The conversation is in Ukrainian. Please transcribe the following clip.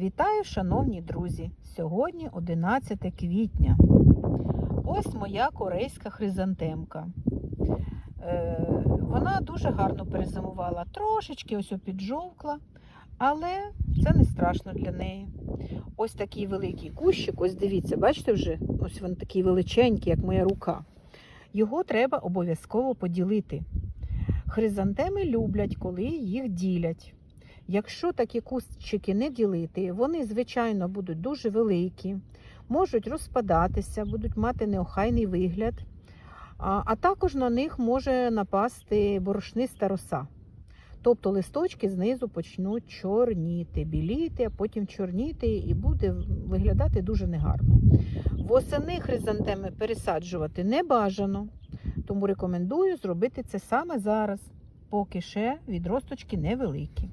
Вітаю, шановні друзі! Сьогодні 11 квітня. Ось моя корейська хризантемка. Е, вона дуже гарно перезимувала. Трошечки ось піджовкла, але це не страшно для неї. Ось такий великий кущик, ось дивіться, бачите вже? Ось він такий величенький, як моя рука. Його треба обов'язково поділити. Хризантеми люблять, коли їх ділять. Якщо такі кущики не ділити, вони, звичайно, будуть дуже великі, можуть розпадатися, будуть мати неохайний вигляд, а, а також на них може напасти борошниста роса. Тобто листочки знизу почнуть чорніти, біліти, а потім чорніти і буде виглядати дуже негарно. Восени хризантеми пересаджувати не бажано, тому рекомендую зробити це саме зараз, поки ще відросточки невеликі.